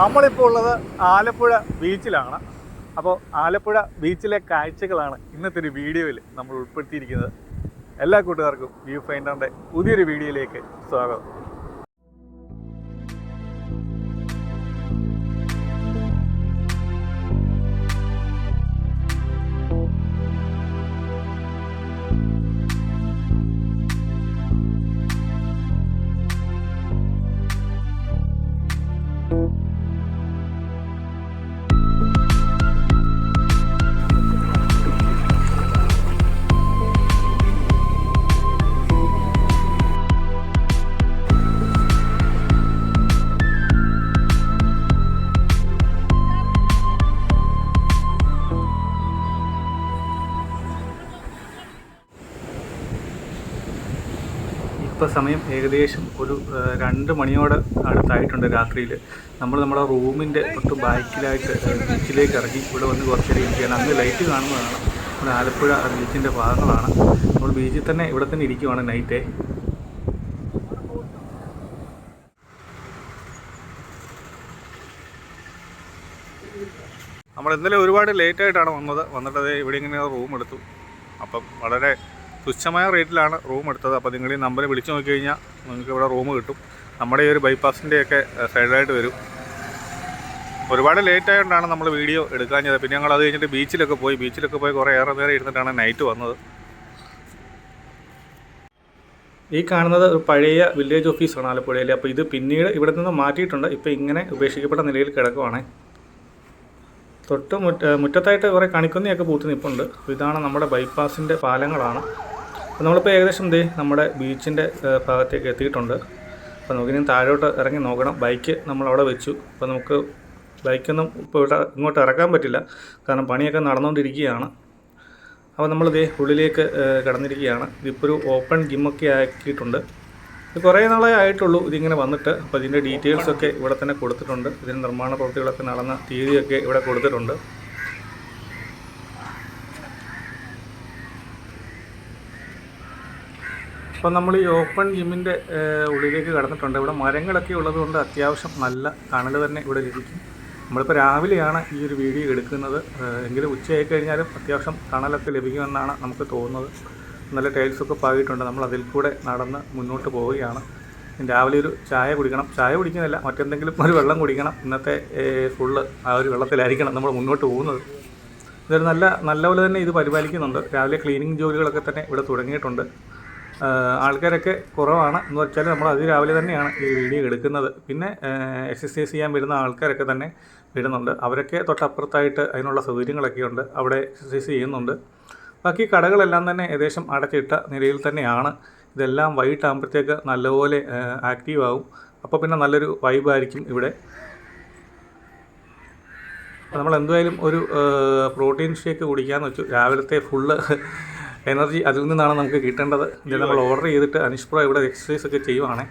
നമ്മളിപ്പോൾ ഉള്ളത് ആലപ്പുഴ ബീച്ചിലാണ്. അപ്പോൾ ആലപ്പുഴ ബീച്ചിലെ കാഴ്ചകളാണ് ഇന്നത്തെ ഒരു വീഡിയോയിൽ നമ്മൾ ഉൾപ്പെടുത്തിയിരിക്കുന്നത്. എല്ലാ കൂട്ടുകാർക്കും വ്യൂ ഫൈൻഡറിന്റെ പുതിയൊരു വീഡിയോയിലേക്ക് സ്വാഗതം. സമയം ഏകദേശം ഒരു രണ്ട് മണിയോടെ അടുത്തായിട്ടുണ്ട് രാത്രിയിൽ നമ്മൾ നമ്മുടെ റൂമിന്റെ തൊട്ട് ബാക്കിലായിട്ട് ബീച്ചിലേക്ക് ഇറങ്ങി ഇവിടെ വന്ന് കുറച്ച് നേരം ഇരിക്കുകയാണ് അന്ന് ലൈറ്റ് കാണുന്നതാണ്. നമ്മുടെ ആലപ്പുഴ ബീച്ചിന്റെ ഭാഗങ്ങളാണ്. നമ്മൾ ബീച്ചിൽ തന്നെ ഇവിടെ തന്നെ ഇരിക്കുവാണ് നൈറ്റേ. നമ്മൾ ഇന്നലെ ഒരുപാട് ലേറ്റ് ആയിട്ടാണ് വന്നത്. വന്നിട്ട് ഇവിടെ ഇങ്ങനെ റൂം എടുത്തു. അപ്പം വളരെ തുച്ഛമായ റേറ്റിലാണ് റൂം എടുത്തത്. അപ്പോൾ നിങ്ങൾ ഈ നമ്പറിൽ വിളിച്ചു നോക്കി കഴിഞ്ഞാൽ നിങ്ങൾക്ക് ഇവിടെ റൂം കിട്ടും. നമ്മുടെ ഈ ഒരു ബൈപ്പാസിന്റെയൊക്കെ സൈഡിലായിട്ട് വരും. ഒരുപാട് ലേറ്റ് ആയതുകൊണ്ടാണ് നമ്മൾ വീഡിയോ എടുക്കാൻ ചെയ്തത് പിന്നെ ഞങ്ങൾ അത് കഴിഞ്ഞിട്ട് ബീച്ചിലൊക്കെ പോയി. ബീച്ചിലൊക്കെ പോയി കുറേ ഏറെ നേരം ഇരുന്നിട്ടാണ് നൈറ്റ് വന്നത്. ഈ കാണുന്നത് ഒരു പഴയ വില്ലേജ് ഓഫീസാണ് ആലപ്പുഴയിൽ അപ്പോൾ ഇത് പിന്നീട് ഇവിടെ നിന്ന് മാറ്റിയിട്ടുണ്ട്. ഇപ്പോൾ ഇങ്ങനെ ഉപേക്ഷിക്കപ്പെട്ട നിലയിൽ കിടക്കുവാണ്. തൊട്ട് മുറ്റ മുറ്റത്തായിട്ട് കുറേ കണിക്കുന്നിയൊക്കെ പൂത്ത് നിൽപ്പുണ്ട് ഇതാണ് നമ്മുടെ ബൈപ്പാസിന്റെ പാലങ്ങളാണ്. അപ്പോൾ നമ്മളിപ്പോൾ ഏകദേശം ദേ നമ്മുടെ ബീച്ചിന്റെ ഭാഗത്തേക്ക് എത്തിയിട്ടുണ്ട്. അപ്പോൾ നമുക്കിനി താഴോട്ട് ഇറങ്ങി നോക്കണം. ബൈക്ക് നമ്മൾ അവിടെ വെച്ചു. അപ്പോൾ നമുക്ക് ബൈക്കൊന്നും ഇപ്പോൾ ഇങ്ങോട്ട് ഇറക്കാൻ പറ്റില്ല. കാരണം പണിയൊക്കെ നടന്നുകൊണ്ടിരിക്കുകയാണ്. അപ്പോൾ നമ്മൾ ദേ ഉള്ളിലേക്ക് കടന്നിരിക്കുകയാണ്. ഇതിപ്പോൾ ഒരു ഓപ്പൺ ജിമ്മൊക്കെ ആക്കിയിട്ടുണ്ട്. ഇത് കുറേ നാളേ ആയിട്ടുള്ളൂ ഇതിങ്ങനെ വന്നിട്ട്. അപ്പോൾ ഇതിന്റെ ഡീറ്റെയിൽസൊക്കെ ഇവിടെ തന്നെ കൊടുത്തിട്ടുണ്ട്. ഇതിന്റെ നിർമ്മാണ പ്രവൃത്തികളൊക്കെ നടന്ന തീയതിയൊക്കെ ഇവിടെ കൊടുത്തിട്ടുണ്ട്. അപ്പോൾ നമ്മൾ ഈ ഓപ്പൺ ജിമ്മിന്റെ ഉള്ളിലേക്ക് കടന്നിട്ടുണ്ട്. ഇവിടെ മരങ്ങളൊക്കെ ഉള്ളതുകൊണ്ട് അത്യാവശ്യം നല്ല തണൽ തന്നെ ഇവിടെ ലഭിക്കും. നമ്മളിപ്പോൾ രാവിലെയാണ് ഈ ഒരു വീഡിയോ എടുക്കുന്നത്. എങ്കിലും ഉച്ചയായി കഴിഞ്ഞാലും അത്യാവശ്യം തണലൊക്കെ ലഭിക്കുമെന്നാണ് നമുക്ക് തോന്നുന്നത്. നല്ല ടൈൽസൊക്കെ പാകിയിട്ടുണ്ട്. നമ്മൾ അതിൽ കൂടെ നടന്ന് മുന്നോട്ട് പോവുകയാണ്. രാവിലെ ഒരു ചായ കുടിക്കണം. ചായ കുടിക്കുന്നില്ല മറ്റെന്തെങ്കിലും ഒരു വെള്ളം കുടിക്കണം. ഇന്നത്തെ ഫുള്ള് ആ ഒരു വെള്ളത്തിലായിരിക്കണം നമ്മൾ മുന്നോട്ട് പോകുന്നത്. ഇതൊരു നല്ല നല്ലപോലെ തന്നെ ഇത് പരിപാലിക്കുന്നുണ്ട്. രാവിലെ ക്ലീനിങ് ജോലികളൊക്കെ തന്നെ ഇവിടെ തുടങ്ങിയിട്ടുണ്ട്. ആൾക്കാരൊക്കെ കുറവാണ്. എന്ന് വെച്ചാൽ നമ്മൾ അതിരാവിലെ തന്നെയാണ് ഈ വീഡിയോ എടുക്കുന്നത്. പിന്നെ എക്സസൈസ് ചെയ്യാൻ വരുന്ന ആൾക്കാരൊക്കെ തന്നെ വരുന്നുണ്ട്. അവരൊക്കെ തൊട്ടപ്പുറത്തായിട്ട് അതിനുള്ള സൗകര്യങ്ങളൊക്കെ ഉണ്ട്. അവിടെ എക്സസൈസ് ചെയ്യുന്നുണ്ട്. ബാക്കി കടകളെല്ലാം തന്നെ ഏകദേശം അടച്ചിട്ട നിലയിൽ തന്നെയാണ്. ഇതെല്ലാം വൈകിട്ടാകുമ്പോഴത്തേക്ക് നല്ലപോലെ ആക്റ്റീവ് ആവും അപ്പോൾ പിന്നെ നല്ലൊരു വൈബായിരിക്കും ഇവിടെ. നമ്മൾ എന്തായാലും ഒരു പ്രോട്ടീൻ ഷേക്ക് കുടിക്കാമെന്ന് വെച്ചു. രാവിലത്തെ ഫുള്ള് എനർജി അതിൽ നിന്നാണ് നമുക്ക് കിട്ടേണ്ടത്. ഇത് നമ്മൾ ഓർഡർ ചെയ്തിട്ട് അനുഷ്പ്ര പ്രോ ഇവിടെ എക്സസൈസ് ഒക്കെ ചെയ്യുവാണേ.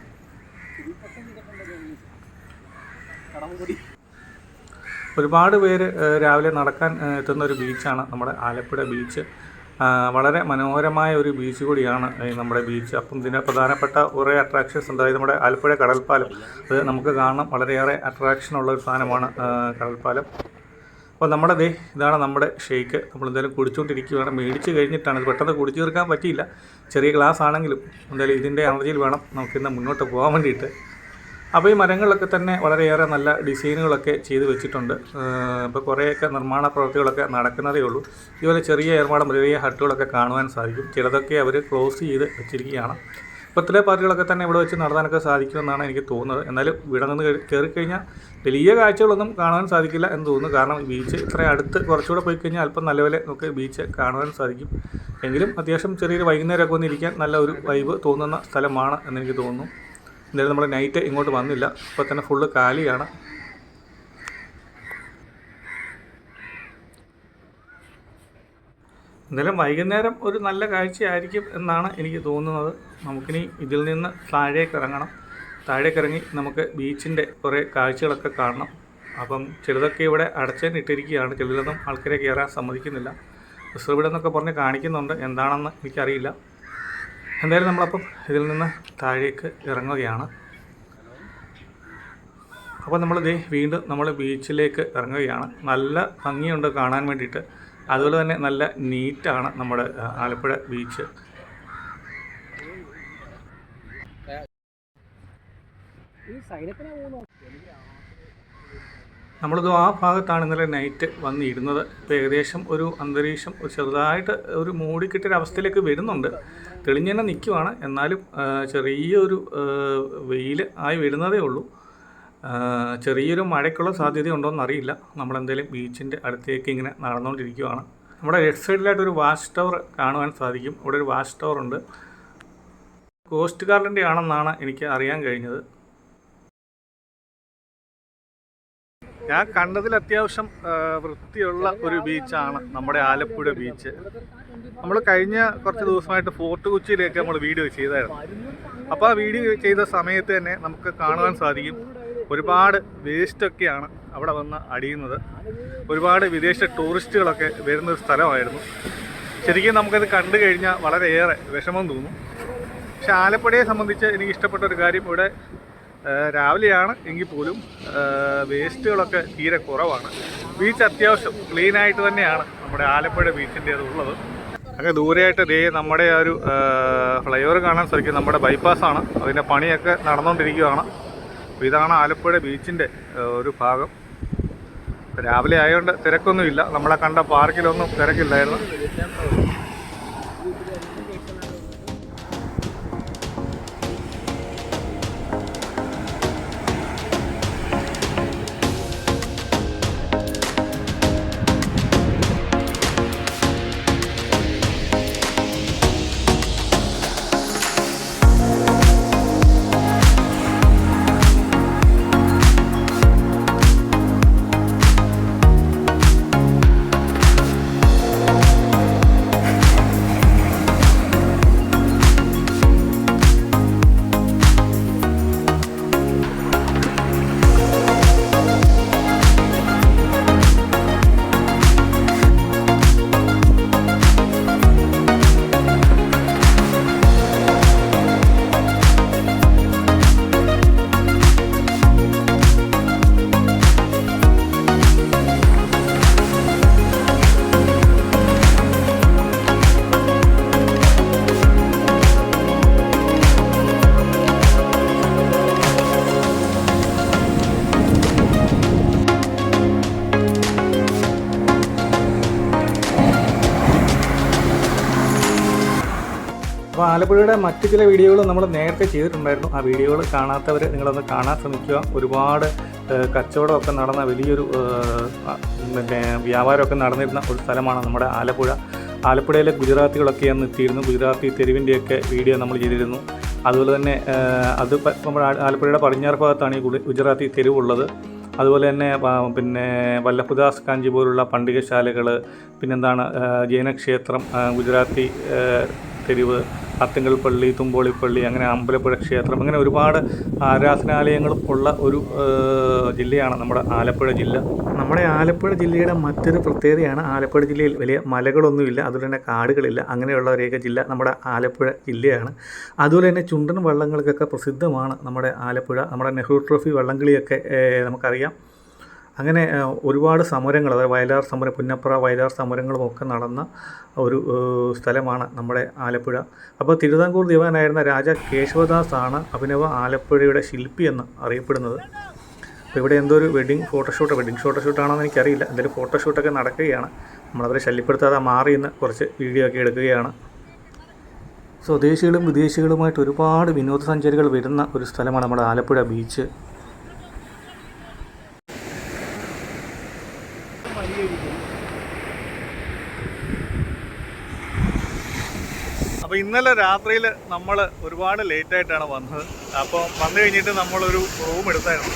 ഒരുപാട് പേര് രാവിലെ നടക്കാൻ എത്തുന്ന ഒരു ബീച്ചാണ് നമ്മുടെ ആലപ്പുഴ ബീച്ച്. വളരെ മനോഹരമായ ഒരു ബീച്ച് കൂടിയാണ് നമ്മുടെ ബീച്ച്. അപ്പം ഇതിന് പ്രധാനപ്പെട്ട കുറേ അട്രാക്ഷൻസ് ഉണ്ട്. അതായത് നമ്മുടെ ആലപ്പുഴ കടൽപ്പാലം. അത് നമുക്ക് കാണാം വളരെയേറെ അട്രാക്ഷൻ ഉള്ള ഒരു സാധനമാണ് കടൽപ്പാലം. അപ്പോൾ നമ്മുടെ ദേ ഇതാണ് നമ്മുടെ ഷേക്ക്. നമ്മൾ എന്തായാലും കുടിച്ചുകൊണ്ടിരിക്കുകയാണ് മേടിച്ച് കഴിഞ്ഞിട്ടാണ് പെട്ടെന്ന് കുടിച്ചു തീർക്കാൻ പറ്റിയില്ല. ചെറിയ ഗ്ലാസ് ആണെങ്കിലും എന്തായാലും ഇതിന്റെ എനർജിയിൽ വേണം നമുക്കിന്ന് മുന്നോട്ട് പോകാൻ വേണ്ടിയിട്ട്. അപ്പോൾ ഈ മരങ്ങളിലൊക്കെ തന്നെ വളരെയേറെ നല്ല ഡിസൈനുകളൊക്കെ ചെയ്തു വെച്ചിട്ടുണ്ട്. ഇപ്പോൾ കുറേയൊക്കെ നിർമ്മാണ പ്രവൃത്തികളൊക്കെ നടക്കുന്നതേ ഉള്ളൂ. ഇതുപോലെ ചെറിയ ഏർമാടം ചെറിയ ഹട്ടുകളൊക്കെ കാണുവാൻ സാധിക്കും. ചിലതൊക്കെ അവർ ക്ലോസ് ചെയ്ത് വെച്ചിരിക്കുകയാണ്. ഇപ്പോഴത്തെ പാർട്ടികളൊക്കെ തന്നെ ഇവിടെ വെച്ച് നടത്താനൊക്കെ സാധിക്കുമെന്നാണ് എനിക്ക് തോന്നുന്നത്. എന്നാലും ഇവിടെ നിന്ന് കയറി കയറിക്കഴിഞ്ഞാൽ വലിയ കാഴ്ചകളൊന്നും കാണാൻ സാധിക്കില്ല എന്ന് തോന്നുന്നു. കാരണം ബീച്ച് ഇത്ര അടുത്ത് കുറച്ചുകൂടെ പോയി കഴിഞ്ഞാൽ അല്പം നല്ലപോലെ നമുക്ക് ബീച്ച് കാണുവാൻ സാധിക്കും. എങ്കിലും അത്യാവശ്യം ചെറിയൊരു വൈകുന്നേരമൊക്കെ വന്നിരിക്കാൻ നല്ല ഒരു വൈബ് തോന്നുന്ന സ്ഥലമാണ് എന്നെനിക്ക് തോന്നുന്നു. എന്തായാലും നമ്മൾ നൈറ്റ് ഇങ്ങോട്ട് വന്നില്ല. ഇപ്പോൾ തന്നെ ഫുള്ള് കാലിയാണ്. എന്തായാലും വൈകുന്നേരം ഒരു നല്ല കാഴ്ചയായിരിക്കും എന്നാണ് എനിക്ക് തോന്നുന്നത്. നമുക്കിനി ഇതിൽ നിന്ന് താഴേക്ക് ഇറങ്ങണം. താഴേക്ക് ഇറങ്ങി നമുക്ക് ബീച്ചിന്റെ കുറേ കാഴ്ചകളൊക്കെ കാണണം. അപ്പം ചിലതൊക്കെ ഇവിടെ അടച്ചേന്നിട്ടിരിക്കുകയാണ് ചിലതൊന്നും ആൾക്കാരെ കയറാൻ സമ്മതിക്കുന്നില്ല. റിസർവ്ഡ് എന്നൊക്കെ പറഞ്ഞ് കാണിക്കുന്നുണ്ട്. എന്താണെന്ന് എനിക്കറിയില്ല. എന്തായാലും നമ്മളപ്പം ഇതിൽ നിന്ന് താഴേക്ക് ഇറങ്ങുകയാണ്. അപ്പോൾ നമ്മൾ ദേ വീണ്ടും നമ്മൾ ബീച്ചിലേക്ക് ഇറങ്ങുകയാണ്. നല്ല ഭംഗിയുണ്ട് കാണാൻ വേണ്ടിയിട്ട്. അതുപോലെ തന്നെ നല്ല നീറ്റാണ് നമ്മുടെ ആലപ്പുഴ ബീച്ച് നമ്മളിത് ആ ഭാഗത്താണ് ഇന്നലെ നൈറ്റ് വന്നിരുന്നത്. ഇപ്പോൾ ഏകദേശം ഒരു അന്തരീക്ഷം ചെറുതായിട്ട് ഒരു മൂടിക്കിട്ടിയ അവസ്ഥയിലേക്ക് വരുന്നുണ്ട്. തെളിഞ്ഞ് തന്നെ നിൽക്കുവാണ് എന്നാലും ചെറിയൊരു വെയിൽ ആയി വരുന്നതേ ഉള്ളൂ. ചെറിയൊരു മഴയ്ക്കുള്ള സാധ്യത സാധ്യതയുണ്ടോയെന്ന് അറിയില്ല നമ്മളെന്തായാലും ബീച്ചിന്റെ അടുത്തേക്ക് ഇങ്ങനെ നടന്നുകൊണ്ടിരിക്കുകയാണ് നമ്മുടെ ലെഫ്റ്റ് സൈഡിലായിട്ട് ഒരു വാച്ച് ടവർ കാണുവാൻ സാധിക്കും. അവിടെ ഒരു വാച്ച് ടവർ ഉണ്ട്. കോസ്റ്റ് ഗാർഡിന്റെ ആണെന്നാണ് എനിക്ക് അറിയാൻ കഴിഞ്ഞത്. ഞാൻ കണ്ടതിൽ അത്യാവശ്യം വൃത്തിയുള്ള ഒരു ബീച്ചാണ് നമ്മുടെ ആലപ്പുഴ ബീച്ച്. നമ്മൾ കഴിഞ്ഞ കുറച്ച് ദിവസമായിട്ട് ഫോർട്ട് കൊച്ചിയിലേക്ക് നമ്മൾ വീഡിയോ ചെയ്തായിരുന്നു. അപ്പോൾ ആ വീഡിയോ ചെയ്ത സമയത്ത് തന്നെ നമുക്ക് കാണുവാൻ സാധിക്കും. ഒരുപാട് വേസ്റ്റൊക്കെയാണ് അവിടെ വന്ന് അടിയുന്നത്. ഒരുപാട് വിദേശ ടൂറിസ്റ്റുകളൊക്കെ വരുന്ന ഒരു സ്ഥലമായിരുന്നു. ശരിക്കും നമുക്കത് കണ്ടു കഴിഞ്ഞാൽ വളരെയേറെ വിഷമം തോന്നും. പക്ഷെ ആലപ്പുഴയെ സംബന്ധിച്ച് എനിക്ക് ഇഷ്ടപ്പെട്ട ഒരു കാര്യം ഇവിടെ രാവിലെയാണ് എങ്കിൽ പോലും വേസ്റ്റുകളൊക്കെ തീരെ കുറവാണ്. ബീച്ച് അത്യാവശ്യം ക്ലീനായിട്ട് തന്നെയാണ് നമ്മുടെ ആലപ്പുഴ ബീച്ചിന്റെ ഉള്ളത്. അങ്ങനെ ദൂരെയായിട്ട് ദേ നമ്മുടെ ആ ഒരു ഫ്ലൈ ഓവർ കാണാൻ സാധിക്കും. നമ്മുടെ ബൈപ്പാസാണ് അതിന്റെ പണിയൊക്കെ നടന്നുകൊണ്ടിരിക്കുകയാണ്. അപ്പോൾ ഇതാണ് ആലപ്പുഴ ബീച്ചിന്റെ ഒരു ഭാഗം. രാവിലെ ആയതുകൊണ്ട് തിരക്കൊന്നുമില്ല. നമ്മളെ കണ്ട പാർക്കിലൊന്നും തിരക്കില്ലായിരുന്നു. ആലപ്പുഴയുടെ മറ്റു ചില വീഡിയോകൾ നമ്മൾ നേരത്തെ ചെയ്തിട്ടുണ്ടായിരുന്നു. ആ വീഡിയോകൾ കാണാത്തവർ നിങ്ങളൊന്ന് കാണാൻ ശ്രമിക്കുക. ഒരുപാട് കച്ചവടമൊക്കെ നടന്ന വലിയൊരു പിന്നെ വ്യാപാരമൊക്കെ നടന്നിരുന്ന ഒരു സ്ഥലമാണ് നമ്മുടെ ആലപ്പുഴ. ആലപ്പുഴയിലെ ഗുജറാത്തികളൊക്കെ അന്ന് എത്തിയിരുന്നു. ഗുജറാത്തി തെരുവിന്റെയൊക്കെ വീഡിയോ നമ്മൾ ചെയ്തിരുന്നു. അതുപോലെ തന്നെ അത് നമ്മുടെ ആലപ്പുഴയുടെ പടിഞ്ഞാറ് ഭാഗത്താണ് ഈ ഗുജറാത്തി തെരുവുള്ളത്. അതുപോലെ തന്നെ പിന്നെ വല്ലഭദാസ് കാഞ്ചി പോലുള്ള പണ്ടികശാലകൾ പിന്നെന്താണ് ജൈനക്ഷേത്രം ഗുജറാത്തി തെരുവ് അത്തിങ്കൽ പള്ളി തുമ്പോളിപ്പള്ളി അങ്ങനെ അമ്പലപ്പുഴ ക്ഷേത്രം അങ്ങനെ ഒരുപാട് ആരാധനാലയങ്ങളും ഉള്ള ഒരു ജില്ലയാണ് നമ്മുടെ ആലപ്പുഴ ജില്ല. നമ്മുടെ ആലപ്പുഴ ജില്ലയുടെ മറ്റൊരു പ്രത്യേകതയാണ് ആലപ്പുഴ ജില്ലയിൽ വലിയ മലകളൊന്നുമില്ല അതുപോലെ തന്നെ കാടുകളില്ല അങ്ങനെയുള്ള ഒരു ഏക ജില്ല നമ്മുടെ ആലപ്പുഴ ജില്ലയാണ്. അതുപോലെ തന്നെ ചുണ്ടൻ വള്ളങ്ങൾക്കൊക്കെ പ്രസിദ്ധമാണ് നമ്മുടെ ആലപ്പുഴ നമ്മുടെ നെഹ്റു ട്രോഫി വള്ളംകളിയൊക്കെ നമുക്കറിയാം. അങ്ങനെ ഒരുപാട് സമരങ്ങൾ അതായത് വയലാർ സമരം പുന്നപ്ര വയലാർ സമരങ്ങളും ഒക്കെ നടന്ന ഒരു സ്ഥലമാണ് നമ്മുടെ ആലപ്പുഴ. അപ്പോൾ തിരുവിതാംകൂർ ദിവാനായിരുന്ന രാജ കേശവദാസ് ആണ് അഭിനവ ആലപ്പുഴയുടെ ശില്പി എന്ന് അറിയപ്പെടുന്നത്. അപ്പോൾ ഇവിടെ എന്തോ ഒരു വെഡിങ് ഫോട്ടോഷൂട്ട് വെഡിങ് ഫോട്ടോഷൂട്ടാണോന്ന് എനിക്കറിയില്ല. എന്തായാലും ഫോട്ടോഷൂട്ടൊക്കെ നടക്കുകയാണ്. നമ്മളവരെ ശല്യപ്പെടുത്താതെ മാറി എന്ന് കുറച്ച് വീഡിയോ ഒക്കെ എടുക്കുകയാണ്. സ്വദേശികളും വിദേശികളുമായിട്ട് ഒരുപാട് വിനോദസഞ്ചാരികൾ വരുന്ന ഒരു സ്ഥലമാണ് നമ്മുടെ ആലപ്പുഴ ബീച്ച്. അപ്പോൾ ഇന്നലെ രാത്രിയിൽ നമ്മൾ ഒരുപാട് ലേറ്റ് ആയിട്ടാണ് വന്നത്. അപ്പോൾ വന്നു കഴിഞ്ഞിട്ട് നമ്മളൊരു റൂം എടുത്തായിരുന്നു.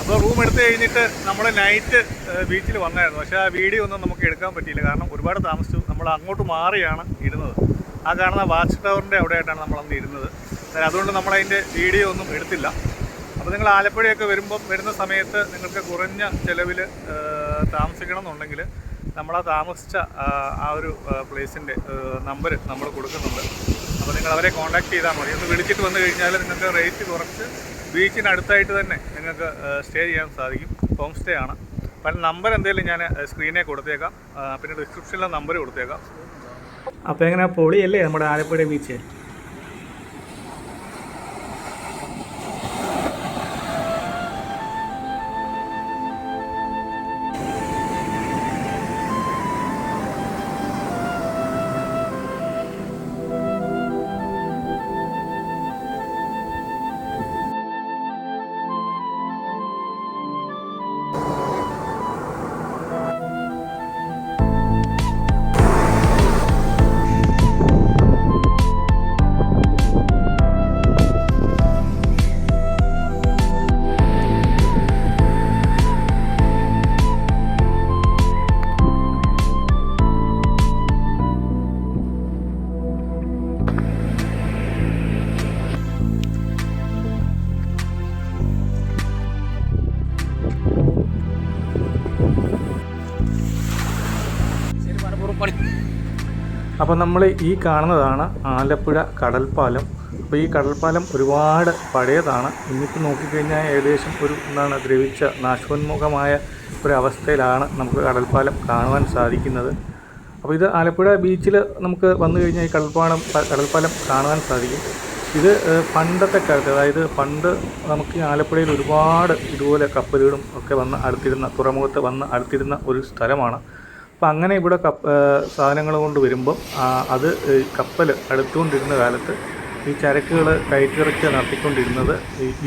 അപ്പോൾ റൂം എടുത്തു കഴിഞ്ഞിട്ട് നമ്മൾ നൈറ്റ് ബീച്ചിൽ വന്നായിരുന്നു. പക്ഷേ ആ വീഡിയോ ഒന്നും നമുക്ക് എടുക്കാൻ പറ്റിയില്ല. കാരണം ഒരുപാട് താമസിച്ചു. നമ്മൾ അങ്ങോട്ട് മാറിയാണ് ഇരുന്നത്. ആ കാണുന്ന വാച്ച് ടവറിന്റെ അവിടെയായിട്ടാണ് നമ്മളന്ന് ഇരുന്നത്. അതുകൊണ്ട് അതുകൊണ്ട് നമ്മളതിന്റെ വീഡിയോ ഒന്നും എടുത്തില്ല. അപ്പോൾ നിങ്ങൾ ആലപ്പുഴയൊക്കെ വരുമ്പം വരുന്ന സമയത്ത് നിങ്ങൾക്ക് കുറഞ്ഞ ചിലവിൽ താമസിക്കണം എന്നുണ്ടെങ്കിൽ നമ്മൾ ആ താമസിച്ച ആ, ഒരു പ്ലേസിന്റെ നമ്പർ നമ്മൾ കൊടുക്കുന്നുണ്ട്. അപ്പോൾ നിങ്ങൾ അവരെ കോൺടാക്ട് ചെയ്താൽ മതി. ഒന്ന് വിളിച്ചിട്ട് വന്നു കഴിഞ്ഞാൽ നിങ്ങൾക്ക് റേറ്റ് കുറച്ച് ബീച്ചിനടുത്തായിട്ട് തന്നെ നിങ്ങൾക്ക് സ്റ്റേ ചെയ്യാൻ സാധിക്കും. ഹോം സ്റ്റേ ആണ്. അപ്പം നമ്പർ എന്തെങ്കിലും ഞാൻ സ്ക്രീനിൽ കൊടുത്തേക്കാം. പിന്നെ ഡിസ്ക്രിപ്ഷനിലെ നമ്പർ കൊടുത്തേക്കാം. അപ്പോൾ എങ്ങനെ പൊളിയല്ലേ നമ്മുടെ ആലപ്പുഴ ബീച്ച് അപ്പോൾ നമ്മൾ ഈ കാണുന്നതാണ് ആലപ്പുഴ കടൽപ്പാലം. അപ്പോൾ ഈ കടൽപ്പാലം ഒരുപാട് പഴയതാണ്. ഇന്നിപ്പോൾ നോക്കിക്കഴിഞ്ഞാൽ ഏകദേശം ഒരു എന്താണ് ദ്രവിച്ച നാശോന്മുഖമായ ഒരവസ്ഥയിലാണ് നമുക്ക് കടൽപ്പാലം കാണുവാൻ സാധിക്കുന്നത്. അപ്പോൾ ഇത് ആലപ്പുഴ ബീച്ചിൽ നമുക്ക് വന്നു കഴിഞ്ഞാൽ ഈ കടൽപ്പാലം കടൽപ്പാലം കാണുവാൻ സാധിക്കും. ഇത് പണ്ടത്തെ കാലത്ത് അതായത് പണ്ട് നമുക്ക് ഈ ആലപ്പുഴയിൽ ഒരുപാട് ഇതുപോലെ കപ്പലുകളും ഒക്കെ വന്ന് അടുത്തിരുന്ന തുറമുഖത്ത് വന്ന് അടുത്തിരുന്ന ഒരു സ്ഥലമാണ്. അപ്പം അങ്ങനെ ഇവിടെ കപ്പ സാധനങ്ങൾ കൊണ്ട് വരുമ്പം അത് കപ്പൽ അടുത്തുകൊണ്ടിരുന്ന കാലത്ത് ഈ ചരക്കുകൾ കയറ്റിറക്കി നടത്തിക്കൊണ്ടിരുന്നത്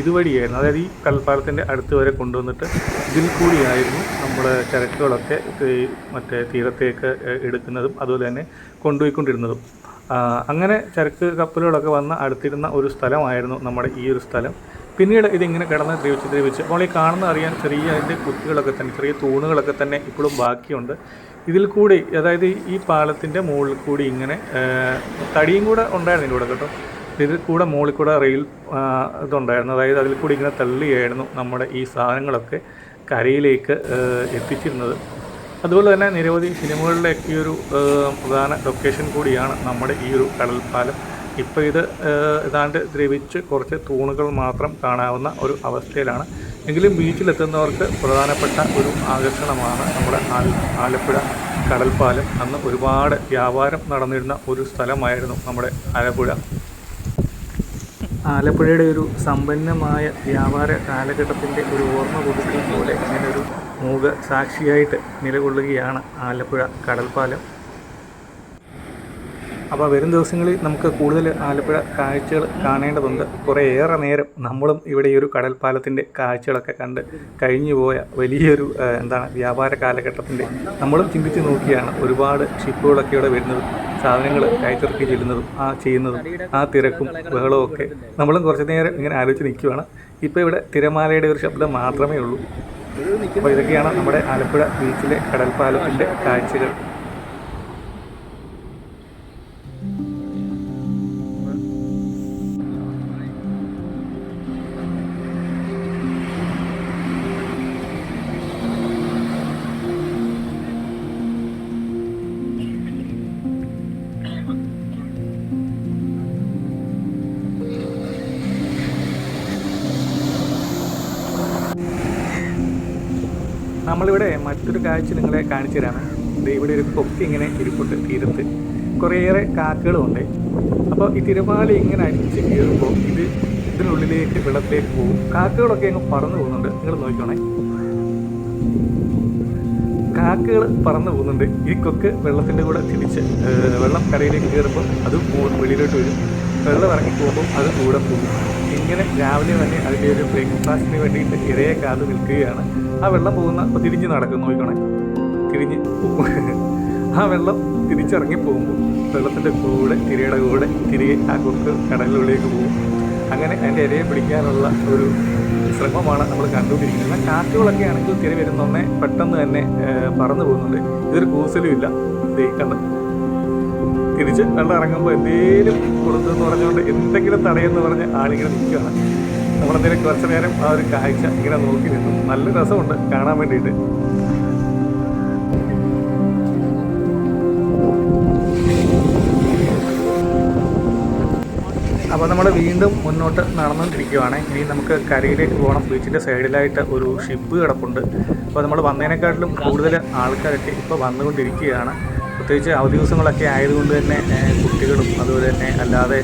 ഇതുവഴിയായിരുന്നു. അതായത് ഈ കൽപ്പാലത്തിന്റെ അടുത്ത് വരെ കൊണ്ടുവന്നിട്ട് ഇതിൽ കൂടിയായിരുന്നു നമ്മുടെ ചരക്കുകളൊക്കെ മറ്റേ തീരത്തേക്ക് എടുക്കുന്നതും അതുപോലെ തന്നെ കൊണ്ടുപോയിക്കൊണ്ടിരുന്നതും. അങ്ങനെ ചരക്ക് കപ്പലുകളൊക്കെ വന്ന് അടുത്തിരുന്ന ഒരു സ്ഥലമായിരുന്നു നമ്മുടെ ഈ ഒരു സ്ഥലം. പിന്നീട് ഇതിങ്ങനെ കിടന്ന് ദ്രവിച്ച് ദ്രവിച്ച് അപ്പോൾ ഈ കാണുന്ന അറിയാൻ ചെറിയ അതിന്റെ കുത്തികളൊക്കെ തന്നെ ചെറിയ തൂണുകളൊക്കെ തന്നെ ഇപ്പോഴും ബാക്കിയുണ്ട്. ഇതിൽ കൂടി അതായത് ഈ പാലത്തിന്റെ മുകളിൽ കൂടി ഇങ്ങനെ തടിയും കൂടെ ഉണ്ടായിരുന്നു ഇവിടെ കേട്ടോ? ഇതിൽ കൂടെ മുകളിൽ കൂടെ റെയിൽ ഇതുണ്ടായിരുന്നു. അതായത് അതിൽ കൂടി ഇങ്ങനെ തള്ളിയായിരുന്നു നമ്മുടെ ഈ സാധനങ്ങളൊക്കെ കരയിലേക്ക് എത്തിച്ചിരുന്നത്. അതുപോലെ തന്നെ നിരവധി സിനിമകളിലേക്ക് ഈ ഒരു പ്രധാന ലൊക്കേഷൻ കൂടിയാണ് നമ്മുടെ ഈ ഒരു കടൽപ്പാലം. ഇപ്പോൾ ഇത് ഏതാണ്ട് ദ്രവിച്ച് കുറച്ച് തൂണുകൾ മാത്രം കാണാവുന്ന ഒരു അവസ്ഥയിലാണ്. എങ്കിലും ബീച്ചിലെത്തുന്നവർക്ക് പ്രധാനപ്പെട്ട ഒരു ആകർഷണമാണ് നമ്മുടെ ആലപ്പുഴ കടൽപ്പാലം. അന്ന് ഒരുപാട് വ്യാപാരം നടന്നിരുന്ന ഒരു സ്ഥലമായിരുന്നു നമ്മുടെ ആലപ്പുഴ. ആലപ്പുഴയുടെ ഒരു സമ്പന്നമായ വ്യാപാര കാലഘട്ടത്തിന്റെ ഒരു ഓർമ്മ പുതുക്കൽ പോലെ ഇങ്ങനെ ഒരു മൂക സാക്ഷിയായിട്ട് നിലകൊള്ളുകയാണ് ആലപ്പുഴ കടൽപ്പാലം. അപ്പോൾ വരും ദിവസങ്ങളിൽ നമുക്ക് കൂടുതൽ ആലപ്പുഴ കാഴ്ചകൾ കാണേണ്ടതുണ്ട്. കുറേയേറെ നേരം നമ്മളും ഇവിടെ ഈ ഒരു കടൽപ്പാലത്തിന്റെ കാഴ്ചകളൊക്കെ കണ്ട് കഴിഞ്ഞു പോയ വലിയൊരു എന്താണ് വ്യാപാര കാലഘട്ടത്തിന്റെ നമ്മളും ചിന്തിച്ച് നോക്കിയാണ് ഒരുപാട് ഷിപ്പുകളൊക്കെ ഇവിടെ വരുന്നതും സാധനങ്ങൾ കയറ്റിറക്കി ചെല്ലുന്നതും ആ ചെയ്യുന്നതും ആ തിരക്കും ബഹളവും ഒക്കെ നമ്മളും കുറച്ച് നേരം ഇങ്ങനെ ആലോചിച്ച് നിൽക്കുകയാണ് ഇപ്പോൾ ഇവിടെ തിരമാലയുടെ ഒരു ശബ്ദം മാത്രമേ ഉള്ളൂ. അപ്പോൾ ഇതൊക്കെയാണ് നമ്മുടെ ആലപ്പുഴ ബീച്ചിലെ കടൽപ്പാലത്തിന്റെ കാഴ്ചകൾ. നമ്മളിവിടെ മറ്റൊരു കാഴ്ച നിങ്ങളെ കാണിച്ചു തരാണ് ഇവിടെ ഒരു കൊക്കി ഇങ്ങനെ ഇരിപ്പുണ്ട് തീരത്ത്. കുറേയേറെ കാക്കകളുമുണ്ട് അപ്പോൾ ഈ തിരമാല ഇങ്ങനെ അടിച്ച് കയറുമ്പോൾ ഇത് ഇതിനുള്ളിലേക്ക് വെള്ളത്തിലേക്ക് പോകും. കാക്കകളൊക്കെ അങ്ങ് പറന്നു പോകുന്നുണ്ട്. നിങ്ങൾ നോക്കിക്കോണേ. കാക്കകൾ പറന്നു പോകുന്നുണ്ട്. ഈ കൊക്ക് വെള്ളത്തിന്റെ കൂടെ തിരിച്ച് വെള്ളം കരയിലേക്ക് കയറുമ്പോൾ അത് വെളിയിലോട്ട് വരും. വെള്ളം ഇറങ്ങി പോകുമ്പോൾ അത് കൂടെ പോകും. ഇങ്ങനെ രാവിലെ തന്നെ അതിന്റെ ഒരു ബ്രേക്ക്ഫാസ്റ്റിന് വേണ്ടിയിട്ട് ഇരയെ കാത് നിൽക്കുകയാണ്. ആ വെള്ളം പോകുന്ന അപ്പോൾ തിരിഞ്ഞ് നടക്കും നോക്കണേ തിരിഞ്ഞ് പോകും ആ വെള്ളം തിരിച്ചിറങ്ങി പോകുമ്പോൾ വെള്ളത്തിന്റെ കൂടെ തിരയുടെ കൂടെ തിരികെ ആ കൊക്ക് കടലിനുള്ളിലേക്ക് പോകും. അങ്ങനെ അതിന്റെ ഇരയെ പിടിക്കാനുള്ള ഒരു ശ്രമമാണ് നമ്മൾ കണ്ടുകൊണ്ടിരിക്കുന്നത്. എന്നാൽ കാറ്റുകളൊക്കെ ആണെങ്കിൽ തിര വരുന്നൊന്നേ പെട്ടെന്ന് തന്നെ പറന്നു പോകുന്നുണ്ട്. ഇതൊരു കൂസലും ഇല്ല. കണ്ട്? തിരിച്ച് വെള്ളം ഇറങ്ങുമ്പോൾ എന്തേലും കൊടുത്തെന്ന് പറഞ്ഞുകൊണ്ട് എന്തെങ്കിലും തടയെന്ന് പറഞ്ഞ് ആളിങ്ങനെ നിൽക്കുകയാണ് നമ്മളെന്തെങ്കിലും കുറച്ച് നേരം ആ ഒരു കാഴ്ച ഇങ്ങനെ നോക്കി നിന്നു. നല്ല രസമുണ്ട് കാണാൻ വേണ്ടിയിട്ട്. അപ്പോൾ നമ്മൾ വീണ്ടും മുന്നോട്ട് നടന്നുകൊണ്ടിരിക്കുകയാണ് ഇനി നമുക്ക് കരയിലേക്ക് പോകണം. ബീച്ചിന്റെ സൈഡിലായിട്ട് ഒരു ഷിപ്പ് കിടപ്പുണ്ട്. അപ്പോൾ നമ്മൾ വന്നതിനെക്കാട്ടിലും കൂടുതൽ ആൾക്കാരൊക്കെ ഇപ്പോൾ വന്നുകൊണ്ടിരിക്കുകയാണ്. പ്രത്യേകിച്ച് അവധി ദിവസങ്ങളൊക്കെ ആയതുകൊണ്ട് തന്നെ കുട്ടികളും അതുപോലെ തന്നെ അല്ലാതെ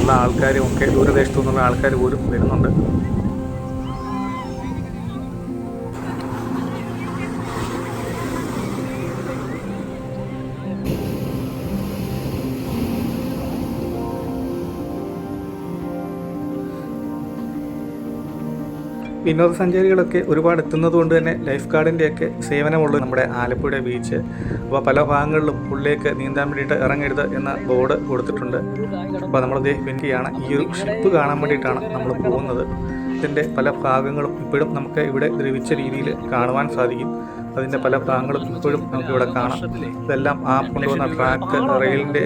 ഉള്ള ആൾക്കാരും ഒക്കെ ദൂരദേശത്തു നിന്നുള്ള ആൾക്കാർ പോലും വരുന്നുണ്ട്. വിനോദസഞ്ചാരികളൊക്കെ ഒരുപാട് എത്തുന്നത് കൊണ്ട് തന്നെ ലൈഫ് ഗാർഡിന്റെയൊക്കെ സേവനമുള്ള നമ്മുടെ ആലപ്പുഴ ബീച്ച് അപ്പോൾ പല ഭാഗങ്ങളിലും ഉള്ളിലേക്ക് നീന്താൻ വേണ്ടിയിട്ട് ഇറങ്ങരുത് എന്ന ബോർഡ് കൊടുത്തിട്ടുണ്ട്. അപ്പോൾ നമ്മളത് വെക്കുകയാണ് ഈ ഒരു ഷിപ്പ് കാണാൻ വേണ്ടിയിട്ടാണ് നമ്മൾ പോകുന്നത്. ഇതിന്റെ പല ഭാഗങ്ങളും ഇപ്പോഴും നമുക്ക് ഇവിടെ ദ്രവിച്ച രീതിയിൽ കാണുവാൻ സാധിക്കും. അതിന്റെ പല ഭാഗങ്ങളും ഇപ്പോഴും നമുക്ക് ഇവിടെ കാണാം. ഇതെല്ലാം ആ കൊണ്ടുവന്ന ട്രാക്ക് റെയിലിന്റെ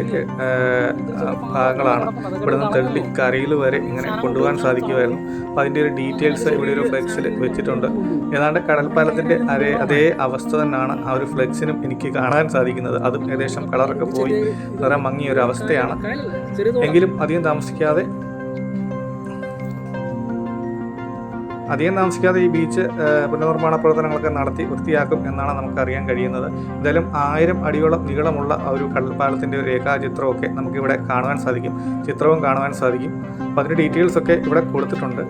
ഭാഗങ്ങളാണ്. ഇവിടെ നിന്ന് തള്ളി കരയിൽ വരെ ഇങ്ങനെ കൊണ്ടുപോകാൻ സാധിക്കുമായിരുന്നു. അപ്പോൾ അതിന്റെ ഒരു ഡീറ്റെയിൽസ് ഇവിടെ ഒരു ഫ്ലെക്സിൽ വെച്ചിട്ടുണ്ട്. ഏതാണ്ട് കടൽപ്പാലത്തിന്റെ അതേ അതേ അവസ്ഥ തന്നെയാണ് ആ ഒരു ഫ്ലെക്സിനും എനിക്ക് കാണാൻ സാധിക്കുന്നത്. അതും ഏകദേശം കളറൊക്കെ പോയി. വളരെ മങ്ങിയ ഒരു അവസ്ഥയാണ് എങ്കിലും അധികം താമസിക്കാതെ അധികം താമസിക്കാതെ ഈ ബീച്ച് പുനർനിർമ്മാണ പ്രവർത്തനങ്ങളൊക്കെ നടത്തി വൃത്തിയാക്കും എന്നാണ് നമുക്ക് അറിയാൻ കഴിയുന്നത്. എന്തായാലും ആയിരം അടിയോളം നീളമുള്ള ഒരു കടൽപ്പാലത്തിന്റെ ഒരു രേഖാചിത്രമൊക്കെ നമുക്കിവിടെ കാണുവാൻ സാധിക്കും. ചിത്രവും കാണുവാൻ സാധിക്കും. അപ്പോൾ അതിന്റെ ഡീറ്റെയിൽസ് ഒക്കെ ഇവിടെ കൊടുത്തിട്ടുണ്ട്.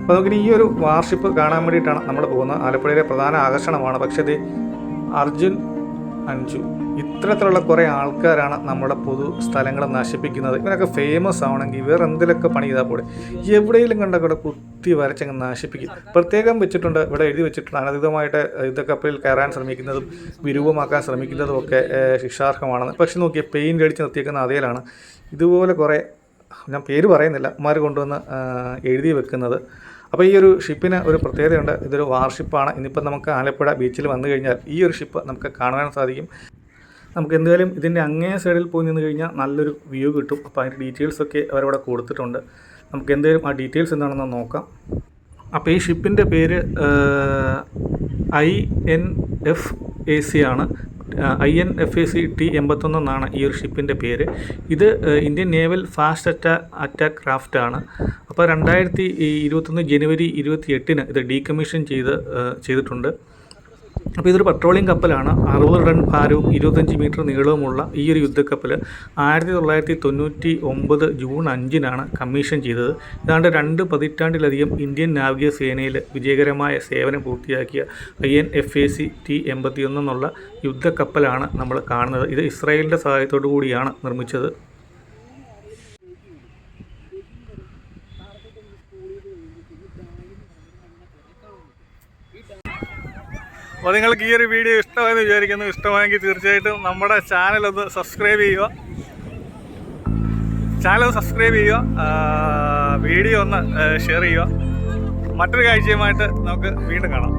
അപ്പോൾ നമുക്കിനി ഈ ഒരു വാർഷിപ്പ് കാണാൻ വേണ്ടിയിട്ടാണ് നമ്മൾ പോകുന്നത്. ആലപ്പുഴയിലെ പ്രധാന ആകർഷണമാണ്. പക്ഷേ ഇത് അർജുൻ അഞ്ചു ഇത്തരത്തിലുള്ള കുറേ ആൾക്കാരാണ് നമ്മുടെ പൊതു സ്ഥലങ്ങളെ നശിപ്പിക്കുന്നത്. ഇവരൊക്കെ ഫേമസ് ആവണമെങ്കിൽ വേറെ എന്തിലൊക്കെ പണി ചെയ്താൽ പോടെ എവിടെയെങ്കിലും കണ്ട കൂടെ കുത്തി വരച്ചങ്ങ് നശിപ്പിക്കും. പ്രത്യേകം വെച്ചിട്ടുണ്ട് ഇവിടെ എഴുതി വെച്ചിട്ടുണ്ട്. അനധികമായിട്ട് യുദ്ധക്കപ്പലിൽ കയറാൻ ശ്രമിക്കുന്നതും വിരൂപമാക്കാൻ ശ്രമിക്കുന്നതും ഒക്കെ ശിക്ഷാർഹമാണെന്ന്. പക്ഷെ നോക്കിയാൽ പെയിന്റ് അടിച്ച് നിർത്തിയേക്കുന്ന അതേലാണ് ഇതുപോലെ കുറേ ഞാൻ പേര് പറയുന്നില്ല അമ്മമാർ കൊണ്ടുവന്ന് എഴുതി വെക്കുന്നത്. അപ്പോൾ ഈ ഒരു ഷിപ്പിന് ഒരു പ്രത്യേകതയുണ്ട്. ഇതൊരു വാർഷിപ്പാണ്. ഇനിയിപ്പോൾ നമുക്ക് ആലപ്പുഴ ബീച്ചിൽ വന്നു കഴിഞ്ഞാൽ ഈ ഒരു ഷിപ്പ് നമുക്ക് കാണുവാൻ സാധിക്കും. നമുക്ക് എന്തായാലും ഇതിന്റെ അങ്ങേ സൈഡിൽ പോയി നിന്ന് കഴിഞ്ഞാൽ നല്ലൊരു വ്യൂ കിട്ടും. അപ്പോൾ അതിന്റെ ഡീറ്റെയിൽസ് ഒക്കെ അവരവിടെ കൊടുത്തിട്ടുണ്ട്. നമുക്ക് എന്തായാലും ആ ഡീറ്റെയിൽസ് എന്താണെന്ന് നോക്കാം. അപ്പോൾ ഈ ഷിപ്പിന്റെ പേര് I N F A C ആണ്. I N F A C T എൺപത്തൊന്ന് എന്നാണ് ഈ ഒരു ഷിപ്പിന്റെ പേര്. ഇത് Indian naval fast at attack craft ആണ്. അപ്പോൾ രണ്ടായിരത്തി ഇരുപത്തൊന്ന് ജനുവരി ഇരുപത്തി എട്ടിന് ഇത് ഡീകമ്മീഷൻ ചെയ്ത് ചെയ്തിട്ടുണ്ട്. അപ്പോൾ ഇതൊരു പെട്രോളിയം കപ്പലാണ്. അറുപത് ടൺ ഭാരവും ഇരുപത്തഞ്ച് മീറ്റർ നീളവുമുള്ള ഈ ഒരു യുദ്ധക്കപ്പൽ ആയിരത്തി തൊള്ളായിരത്തി തൊണ്ണൂറ്റി ഒമ്പത് ജൂൺ അഞ്ചിനാണ് കമ്മീഷൻ ചെയ്തത്. ഏതാണ്ട് രണ്ട് പതിറ്റാണ്ടിലധികം ഇന്ത്യൻ നാവിക സേനയിൽ വിജയകരമായ സേവനം പൂർത്തിയാക്കിയ I N F A C T എൺപത്തി എന്നുള്ള യുദ്ധക്കപ്പലാണ് നമ്മൾ കാണുന്നത്. ഇത് ഇസ്രായേലിന്റെ സഹായത്തോടു കൂടിയാണ് നിർമ്മിച്ചത്. അപ്പോൾ നിങ്ങൾക്ക് ഈ ഒരു വീഡിയോ ഇഷ്ടമായെന്ന് വിചാരിക്കുന്നു. ഇഷ്ടമായെങ്കിൽ തീർച്ചയായിട്ടും നമ്മുടെ ചാനൽ ഒന്ന് സബ്സ്ക്രൈബ് ചെയ്യുക. ചാനൽ സബ്സ്ക്രൈബ് ചെയ്യുക. വീഡിയോ ഒന്ന് ഷെയർ ചെയ്യുക. മറ്റൊരു കാഴ്ചയുമായിട്ട് നമുക്ക് വീണ്ടും കാണാം.